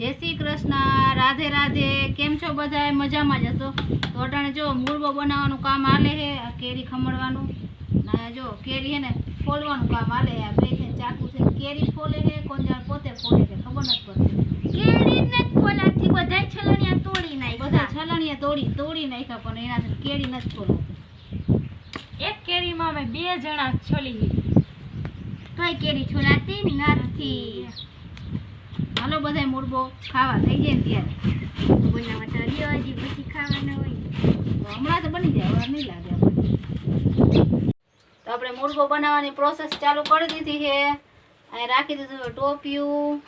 જય શ્રી કૃષ્ણ રાધે રાધે. કેમ છો બધા મજામાં જ હશો? તો અટાણે જો મૂળવો બનાવવાનું કામ આલે હે આ કેરી ખમણવાનું. ના જો કેરી હે ને ફોલવાનું કામ આલે. આ બે છે ચાકુ છે કેરી ફોલે હે કોણ જાણ પોતે ફોલે છે ખબર નથી પડતી. કેરીને જ ફોલાથી બધાય છલણિયા તોડી બધા છલણિયા છલણીયા તોડી તોડી નાખ્યા પણ એનાથી કેરી નથી ફોલતી. એક કેરીમાં અમે બે જણા છોલી તોય કેરી છોલાતી નથી હાલો બધા મુરબો ખાવા થઈ જાય ને ત્યારે. બનાવવા તો રહ્યો હજી પછી ખાવાના હોય. હમણાં તો બની જાય વાર નહીં લાગે તો આપણે મુરગો બનાવવાની પ્રોસેસ ચાલુ કરી દીધી છે. અહીં રાખી દીધું ટોપિયું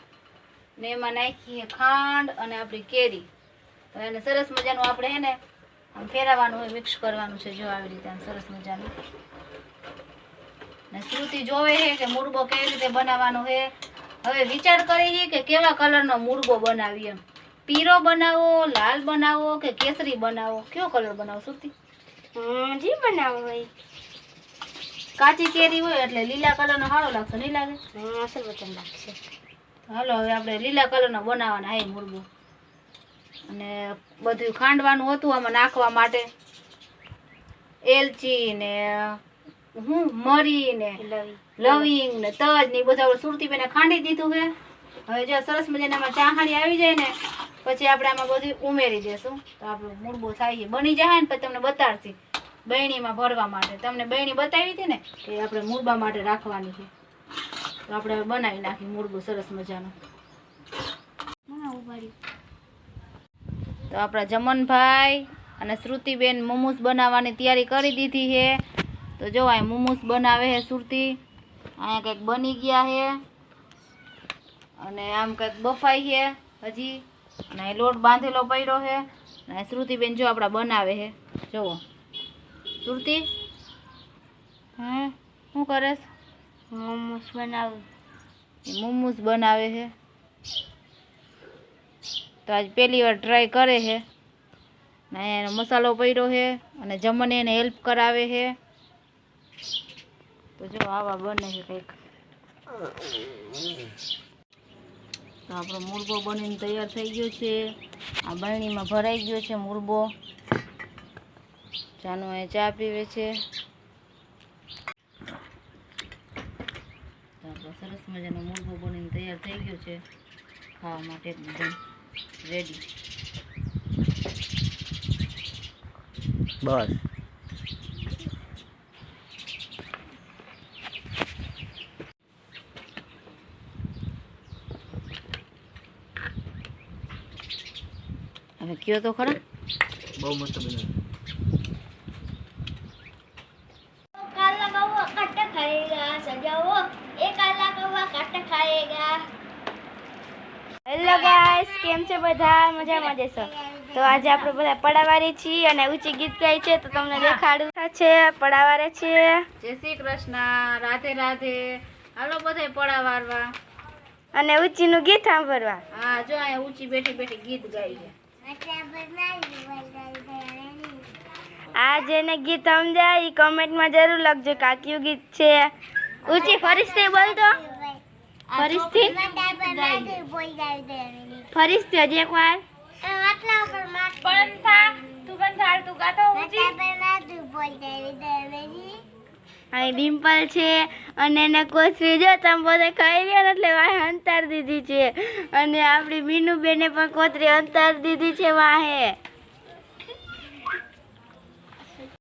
ને એમાં નાખી ખાંડ અને આપણી કેરી. તો એને સરસ મજાનું આપણે હે ને આમ ફેરવવાનું હોય, મિક્સ કરવાનું છે જો આવી રીતે સરસ મજાનું. ને શ્રુતિ જોવે છે કે મુરબો કેવી રીતે બનાવવાનો છે. હવે વિચાર કરીએ કે કેવા કલરનો મુરગો બનાવીએ પીરો બનાવો લાલ બનાવો કે કેસરી બનાવો? કયો કલર બનાવો શ્રુતિ જી બનાવો હોય. કાચી કેરી હોય એટલે લીલા કલરનો સારો લાગશે નહીં લાગે? અસલ વચન લાગશે. હાલો હવે આપણે લીલા કલરનો બનાવવાના હે મુરગો. અને બધું ખાંડવાનું હતું આમાં નાખવા માટે. એલચી ને હું મરી ને લવિંગ. ને તજ ને બધા સુરતી બેને ખાંડી દીધું છે હવે જો સરસ મજાના આમાં ચાહાણી આવી જાય ને પછી આપણે આમાં બધું ઉમેરી દેશું. તો આપણું મૂળબો થાય છે. બની જાય ને પછી તમને બતાડશી બહેણીમાં ભરવા માટે. તમને બહેણી બતાવી હતી ને કે આપણે મુરબા માટે રાખવાની છે. તો આપણે બનાવી નાખી મૂળબો સરસ મજાનો. તો આપણા જમનભાઈ અને શ્રુતિબેન મોમોસ બનાવવાની તૈયારી કરી દીધી છે. તો જો અહીં મોમોસ બનાવે છે સુરતી. અહીંયા કંઈક બની ગયા છે. અને આમ કંઈક બફાઈ છે હજી. અને અહીં લોટ બાંધેલો પડ્યો છે. અને શ્રુતિબેન જો આપણા બનાવે છે. જુઓ શ્રુતિ હે શું કરે મોમોસ બનાવું. મોમોસ બનાવે છે. તો આજ પહેલી વાર ટ્રાય કરે છે. ને મસાલો પડ્યો છે. અને જમને એને હેલ્પ કરાવે છે. તો જો આવા બને છે કંઈક. તો આપણો મુરબો બનીને તૈયાર થઈ ગયો છે. આ બરણીમાં ભરાઈ ગયો છે મુરબો ચાનો એ ચા પીવે છે. આપણો સરસ મજાનો મુરબો બનીને તૈયાર થઈ ગયો છે. ખાવા માટે એકદમ રેડી બસ. તમે કયો તો ખરા બહુ મસ્ત બનાવ્યું હેલો ગાઈસ કેમ છે બધા? મજામાં જશો તો આજે આપણે બધા પડાવારે છીએ અને ઊંચી ગીત ગાય છે તો તમને દેખાડું. છે પડાવારે છે. જય શ્રી કૃષ્ણ. રાધે રાધે. હાલો બધા પડાવારવા અને ઊંચીનું ગીત સાંભળવા. હા જો અહીંયા ઊંચી બેઠી બેઠી ગીત ગાય છે. આ જેને ગીત સમજાય એ કમેન્ટમાં જરૂર લખજો કે ગીત છે. ઊંચી ફરીથી બોલ તો. ફરીથી? ફરીથી હજી એક વાર અહીં ડિમ્પલ છે. અને એને કોથરી જો તમે બધે ખાઈ લ્યો એટલે વાહે અંતાર દીધી છે. અને આપણી મીનુ બેને પણ કોથરી અંતાર દીધી છે વાહે.